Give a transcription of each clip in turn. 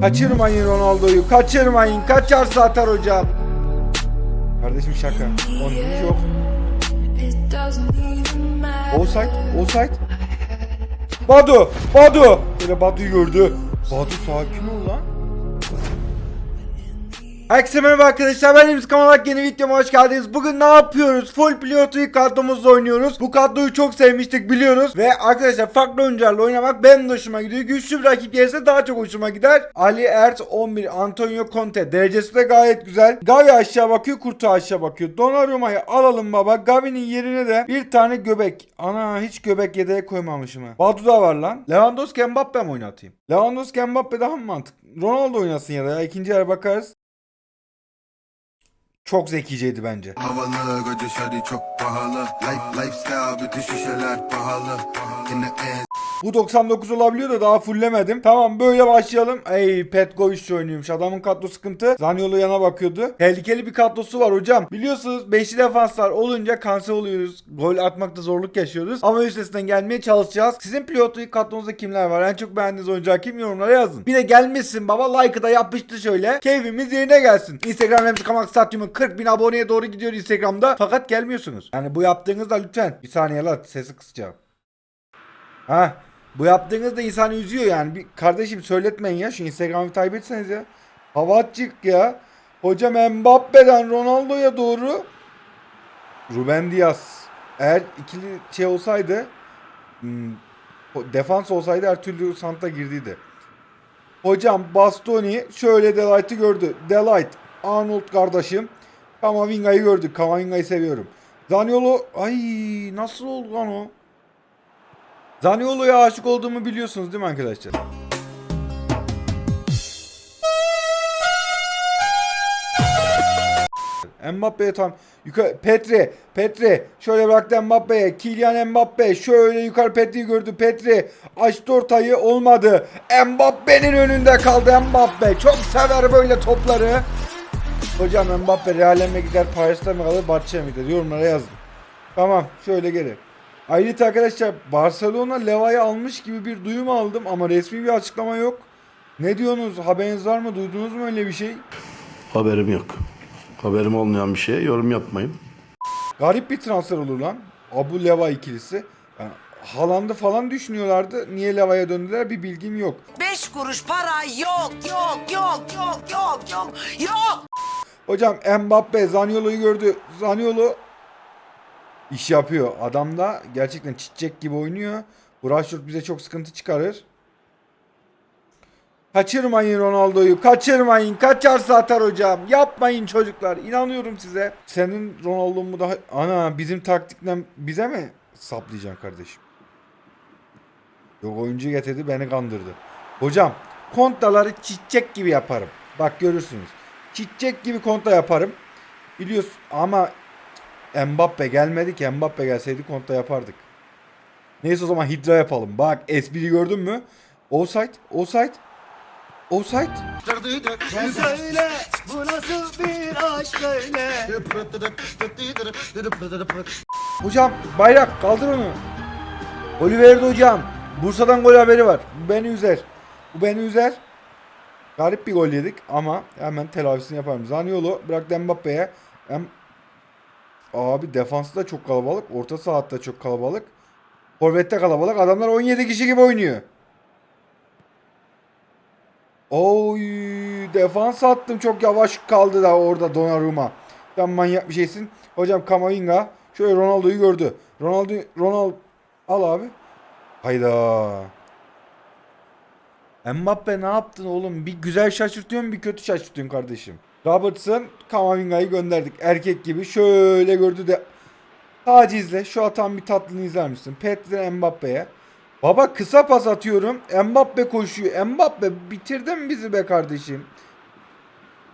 Kaçırmayın Ronaldo'yu. Kaçırmayın. Kaçarsa atar hocam. Kardeşim şaka. Onun hiç yok. Offside. Offside. Badu. Badu. Böyle Badu'yu gördü. Badu sakin ol lan. Herkese merhaba arkadaşlar ben Emz Kamalak yeni videoma hoş geldiniz. Bugün ne yapıyoruz? Full pilotu kadromuzla oynuyoruz. Bu kadroyu çok sevmiştik biliyoruz. Ve arkadaşlar farklı oyuncularla oynamak benim de hoşuma gidiyor. Güçlü bir rakip gelirse daha çok hoşuma gider. Ali Ert 11, Antonio Conte. Derecesi de gayet güzel. Gavi aşağı bakıyor, Kurtu aşağı bakıyor. Donnarumma'yı alalım baba. Gavi'nin yerine de bir tane göbek. Ana hiç göbek yedeğe koymamışım ha. Badu da var lan. Lewandowski Mbappe mi oynatayım? Lewandowski Mbappe daha mı mantıklı? Ronaldo oynasın ya da ya. ikinci yer bakarız. Çok zekiceydi bence. Havalı şadi çok pahalı Life, Lifestyle bütün şişeler pahalı In the Bu 99 olabiliyor da daha fulllemedim. Tamam böyle başlayalım. Ey Petkovic oynuyormuş. Adamın kadro sıkıntı. Zaniolo yana bakıyordu. Tehlikeli bir kadrosu var hocam. Biliyorsunuz 5'li defanslar olunca kanser oluyoruz. Gol atmakta zorluk yaşıyoruz. Ama üstesinden gelmeye çalışacağız. Sizin pilotu kadronuzda kimler var? En çok beğendiğiniz oyuncular kim? Yorumlara yazın. Bir de gelmesin baba. Like'ı da yapıştır şöyle. Keyfimiz yerine gelsin. Instagram Remzi Kamak Stadyumu 40 bin aboneye doğru gidiyor Instagram'da. Fakat gelmiyorsunuz. Yani bu yaptığınızda lütfen. Bir saniye lan sesi kısacağım. Ha bu yaptığınız da insanı üzüyor yani. Bir kardeşim söyletmeyin ya. Şu Instagram'ı takip etseniz ya. Hava atacak ya. Hocam Mbappe'den Ronaldo'ya doğru Ruben Diaz. Eğer ikili şey olsaydı hmm, defans olsaydı her türlü Santa girdiydi. Hocam Bastoni şöyle Delight'ı gördü. Delight Arnold kardeşim. Kamavinga'yı gördük. Kamavinga'yı seviyorum. Zaniolo ay nasıl oldu lan o? Zaniolo'ya aşık olduğumu biliyorsunuz değil mi arkadaşlar? Mbappe'ye tam yukarı Petri Petri şöyle bıraktı Mbappe'ye Kylian Mbappe şöyle yukarı Petri'yi gördü. Petri açtı ortayı olmadı. Mbappe'nin önünde kaldı Mbappe çok sever böyle topları. Hocam Mbappe Real'e mi gider Paris'te mi kalır Barça'ya mı gider? Yorumlara yazın. Tamam şöyle geri Ayrıca arkadaşlar Barcelona Leva'yı almış gibi bir duyum aldım ama resmi bir açıklama yok. Ne diyorsunuz? Haberiniz var mı? Duydunuz mu öyle bir şey? Haberim yok. Haberim olmayan bir şeye yorum yapmayın. Garip bir transfer olur lan. Abu Leva ikilisi. Yani Haaland'ı falan düşünüyorlardı. Niye Leva'ya döndüler bir bilgim yok. Beş kuruş para yok yok yok yok yok yok yok. Hocam Mbappe Zaniolo'yu gördü. Zaniolo iş yapıyor. Adam da gerçekten çiçek gibi oynuyor. Bu Rashford bize çok sıkıntı çıkarır. Kaçırmayın Ronaldo'yu. Kaçırmayın. Kaçarsa atar hocam. Yapmayın çocuklar. İnanıyorum size. Senin Ronaldo'un mu daha... Ana bizim taktikle bize mi saplayacaksın kardeşim? Yok oyuncu getirdi beni kandırdı. Hocam kontaları çiçek gibi yaparım. Bak görürsünüz. Çiçek gibi konta yaparım. Biliyorsun ama Mbappe gelmedi ki. Mbappe gelseydi konta yapardık. Neyse o zaman hidra yapalım. Bak espri gördün mü? Offside. Offside. Offside. Sen söyle bu nasıl bir aşk öyle Hocam bayrak kaldır onu. Golü verdi hocam. Bursa'dan gol haberi var. Bu beni üzer. Bu beni üzer. Garip bir gol yedik ama hemen telafisini yaparım. Zaniolo bıraktı Mbappe'ye. Abi defansı da çok kalabalık. Orta sahada çok kalabalık. Forvet'te kalabalık. Adamlar 17 kişi gibi oynuyor. Oy defans attım çok yavaş kaldı da orada Donnarumma. Sen manyak bir şeysin. Hocam Kamavinga şöyle Ronaldo'yu gördü. Ronaldo Ronaldo al abi. Hayda. Mbappe ne yaptın oğlum? Bir güzel şaşırtıyorsun bir kötü şaşırtıyorsun kardeşim. Robertson Kamavinga'yı gönderdik. Erkek gibi şöyle gördü de tacizle şu atan bir tatlını izler misin? Petri Mbappe'ye. Baba kısa pas atıyorum. Mbappe koşuyor. Mbappe bitirdin bizi be kardeşim.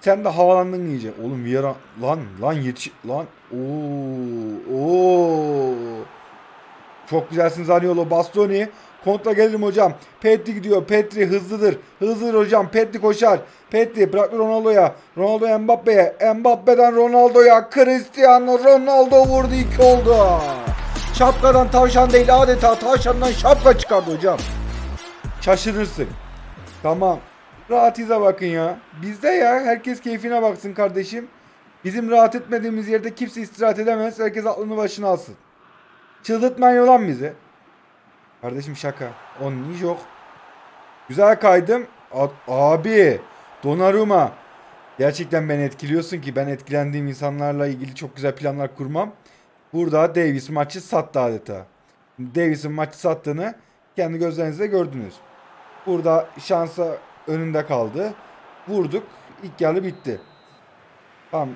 Sen de havalandın iyice. Oğlum Vieira lan lan yetiş lan. Oo oo. Çok güzelsin Zaniolo Bastoni. Kontra gelirim hocam. Petri gidiyor. Petri hızlıdır. Hızlıdır hocam. Petri koşar. Petri bırak Ronaldo'ya. Ronaldo Mbappe'ye. Mbappe'den Ronaldo'ya. Cristiano Ronaldo vurdu. iki oldu. Şapkadan tavşan değil adeta tavşandan şapka çıkardı hocam. Şaşırırsın. Tamam. Rahatıza bakın ya. Bizde ya herkes keyfine baksın kardeşim. Bizim rahat etmediğimiz yerde kimse istirahat edemez. Herkes aklını başına alsın. Çıldırtmayın ulan bizi. Kardeşim şaka. Onun yok. Güzel kaydım. A- abi. Donnarumma. Gerçekten beni etkiliyorsun ki ben etkilendiğim insanlarla ilgili çok güzel planlar kurmam. Burada Davis maçı sattı adeta. Davis'in maçı sattığını kendi gözlerinizle gördünüz. Burada şansa önünde kaldı. Vurduk. İlk yarı bitti. Tamam.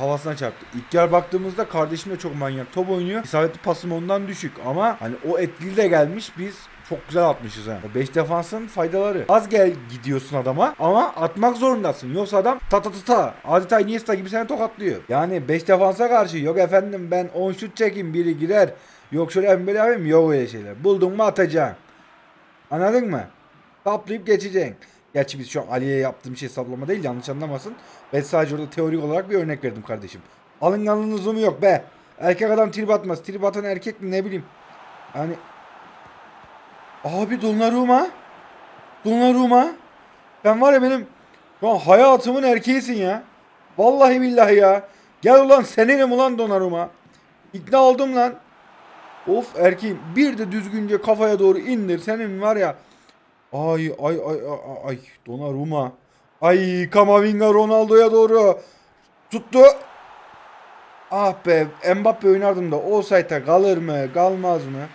Kafasına çarptı. İlk yer baktığımızda kardeşim de çok manyak top oynuyor. İsabetli pasım ondan düşük ama hani o etkili de gelmiş biz çok güzel atmışız ha. 5 defansın faydaları. Az gel gidiyorsun adama ama atmak zorundasın. Yoksa adam ta ta ta ta adeta Iniesta gibi seni tokatlıyor. Yani 5 defansa karşı yok efendim ben 10 şut çekeyim biri girer. Yok şöyle yapayım böyle yapayım yok öyle şeyler. Buldun mu atacaksın. Anladın mı? Saplayıp geçeceksin. Gerçi biz şu an Ali'ye yaptığım şey saplama değil yanlış anlamasın. Ben sadece orada teorik olarak bir örnek verdim kardeşim. Alınganlığın lüzumu yok be. Erkek adam trip atmaz. Trip atan erkek mi ne bileyim. Yani Abi Donnarumma. Donnarumma. Ben var ya benim şu an hayatımın erkeğisin ya. Vallahi billahi ya. Gel ulan seninim ulan Donnarumma. İkna oldum lan. Of erkeğim bir de düzgünce kafaya doğru indir. Senin var ya. Ay ay ay ay ay Donnarumma. Ay Kamavinga Ronaldo'ya doğru tuttu. Ah be Mbappe oynardım da offside'a kalır mı kalmaz mı?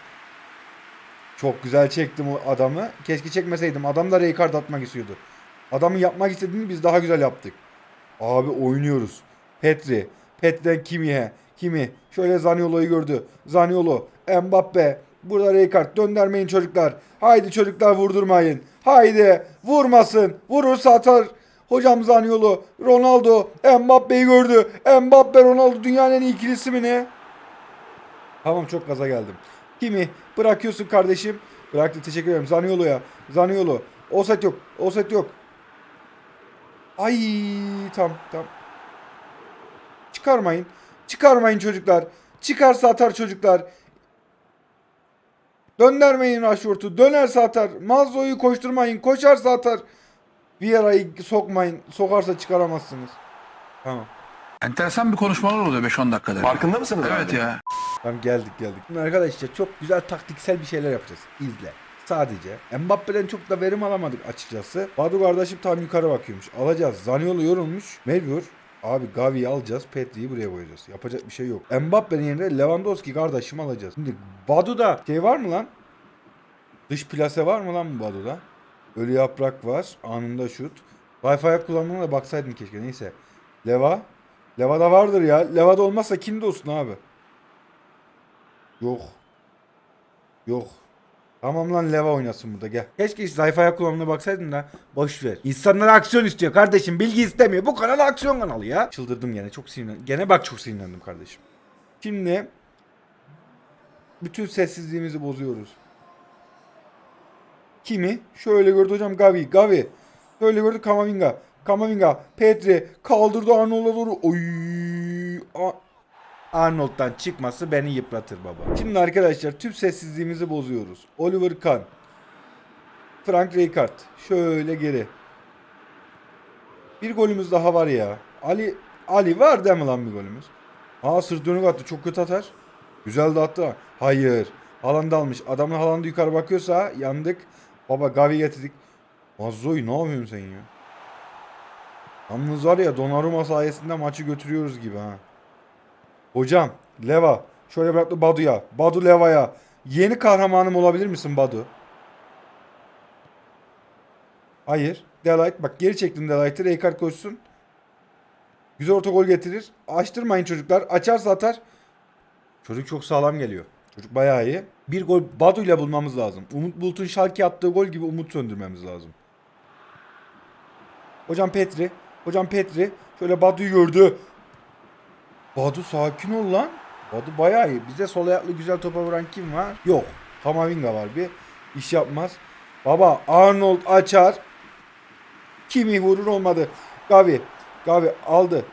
Çok güzel çektim o adamı. Keşke çekmeseydim. Adam da Rijkaard atmak istiyordu. Adamın yapmak istediğini biz daha güzel yaptık. Abi oynuyoruz. Petri. Petri'den Kimi'ye. Kimi. Şöyle Zaniolo'yu gördü. Zaniolo. Mbappe. Burada Rijkaard. Döndürmeyin çocuklar. Haydi çocuklar vurdurmayın. Haydi. Vurmasın. Vurursa atar. Hocam Zaniolo. Ronaldo. Mbappe'yi gördü. Mbappe Ronaldo dünyanın en iyi ikilisi mi ne? Tamam çok gaza geldim. Kimi bırakıyorsun kardeşim. Bıraktı teşekkür ederim. Zaniolo'ya. Zaniolo. Offset yok. Offset yok. Ay tam tam. Çıkarmayın. Çıkarmayın çocuklar. Çıkarsa atar çocuklar. Döndürmeyin Rashford'u. Dönerse atar. Mazzo'yu koşturmayın. Koşarsa atar. Vieira'yı sokmayın. Sokarsa çıkaramazsınız. Tamam. Enteresan bir konuşmalar oluyor 5-10 dakikada. Farkında mısınız Evet abi? ya. Tamam geldik geldik. Şimdi arkadaşlar çok güzel taktiksel bir şeyler yapacağız. İzle. Sadece. Mbappe'den çok da verim alamadık açıkçası. Badu kardeşim tam yukarı bakıyormuş. Alacağız. Zaniolo yorulmuş. Mecbur. Abi Gavi'yi alacağız. Petri'yi buraya koyacağız. Yapacak bir şey yok. Mbappe'nin yerine Lewandowski kardeşim alacağız. Şimdi Badu'da şey var mı lan? Dış plase var mı lan bu Badu'da? Ölü yaprak var. Anında şut. Wi-Fi kullanmana da baksaydım keşke. Neyse. Leva. Leva'da vardır ya. Leva'da olmazsa kimde olsun abi? Yok. Yok. Tamam lan Leva oynasın burada gel. Keşke hiç Wi-Fi kullanımına baksaydın da boş ver. İnsanlar aksiyon istiyor kardeşim. Bilgi istemiyor. Bu kanal aksiyon kanalı ya. Çıldırdım gene çok sinirlendim. Gene bak çok sinirlendim kardeşim. Şimdi bütün sessizliğimizi bozuyoruz. Kimi? Şöyle gördü hocam Gavi. Gavi. Şöyle gördü Kamavinga. Kamavinga. Petri. Kaldırdı Arnold'a doğru. Oy. A- Arnold'dan çıkması beni yıpratır baba. Şimdi arkadaşlar tüm sessizliğimizi bozuyoruz. Oliver Kahn. Frank Rijkaard. Şöyle geri. Bir golümüz daha var ya. Ali Ali var değil mi lan bir golümüz? Aa sırt dönük attı. Çok kötü atar. Güzel de attı. ha. Hayır. Haaland almış. Adamın Haaland'ı yukarı bakıyorsa yandık. Baba Gavi getirdik. Mazzoy ne yapıyorsun sen ya? Yalnız var ya Donnarumma sayesinde maçı götürüyoruz gibi ha. Hocam Leva şöyle bıraktı Badu'ya. Badu Leva'ya. Yeni kahramanım olabilir misin Badu? Hayır. Delight bak geri çektim Delight'ı. Rijkaard koşsun. Güzel orta gol getirir. Açtırmayın çocuklar. Açarsa atar. Çocuk çok sağlam geliyor. Çocuk bayağı iyi. Bir gol Badu ile bulmamız lazım. Umut Bulut'un Schalke attığı gol gibi umut söndürmemiz lazım. Hocam Petri. Hocam Petri. Şöyle Badu'yu gördü. Badu sakin ol lan. Badu bayağı iyi. Bize sol ayaklı güzel topa vuran kim var? Yok. Kamavinga var bir. İş yapmaz. Baba Arnold açar. Kimi vurur olmadı. Gavi. Gavi aldı.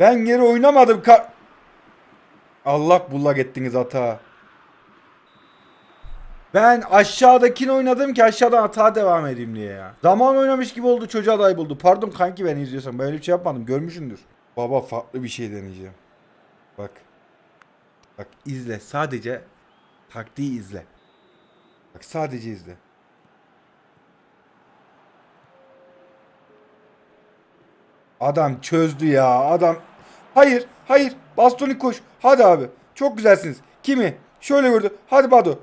Ben geri oynamadım. Ka Allah bullak ettiniz hata. Ben aşağıdakini oynadım ki aşağıdan hata devam edeyim diye ya. Zaman oynamış gibi oldu çocuğa day buldu. Pardon kanki beni izliyorsan böyle bir şey yapmadım görmüşsündür. Baba farklı bir şey deneyeceğim. Bak. Bak izle sadece taktiği izle. Bak sadece izle. Adam çözdü ya adam. Hayır hayır Bastoni koş. Hadi abi çok güzelsiniz. Kimi? Şöyle vurdu. Hadi Badu.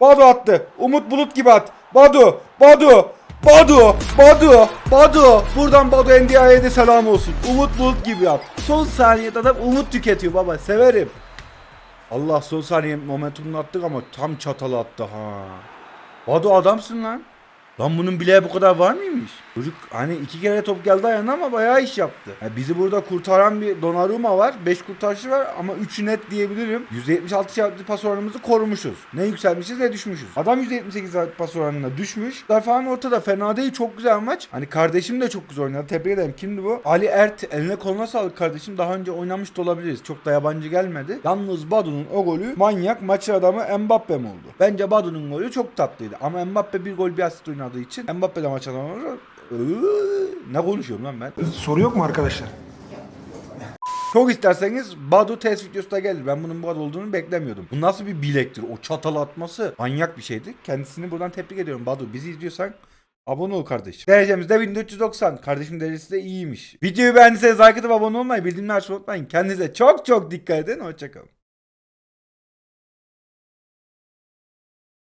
Badu attı. Umut Bulut gibi at. Badu. Badu. Badu. Badu. Badu. Buradan Badu NDI'ye de selam olsun. Umut Bulut gibi at. Son saniyede adam umut tüketiyor baba. Severim. Allah son saniye momentumunu attık ama tam çatal attı ha. Badu adamsın lan. Lan bunun bileği bu kadar var mıymış? Çocuk hani iki kere top geldi ayağına ama bayağı iş yaptı. Ya bizi burada kurtaran bir Donnarumma var. 5 kurtarışı var ama 3'ü net diyebilirim. %76 çarptı pas oranımızı korumuşuz. Ne yükselmişiz ne düşmüşüz. Adam %78 pas oranına düşmüş. Falan ortada fena değil çok güzel maç. Hani kardeşim de çok güzel oynadı. Tebrik ederim. Kimdi bu? Ali Ert. Eline koluna sağlık kardeşim. Daha önce oynamış da olabiliriz. Çok da yabancı gelmedi. Yalnız Badu'nun o golü manyak maçı adamı Mbappe mi oldu? Bence Badu'nun golü çok tatlıydı. Ama Mbappe bir gol bir asist oynadığı için Mbappe de maç. Iıı, Ne konuşuyorum lan ben? Soru yok mu arkadaşlar? Çok isterseniz Badu test videosu da gelir. Ben bunun Badu olduğunu beklemiyordum. Bu nasıl bir bilektir? O çatal atması manyak bir şeydi. Kendisini buradan tebrik ediyorum Badu. Bizi izliyorsan abone ol kardeşim. Derecemiz de 1490. Kardeşim derecesi de iyiymiş. Videoyu beğendiyseniz like atıp abone olmayı, bildirimleri açmayı unutmayın. Kendinize çok çok dikkat edin. Hoşçakalın.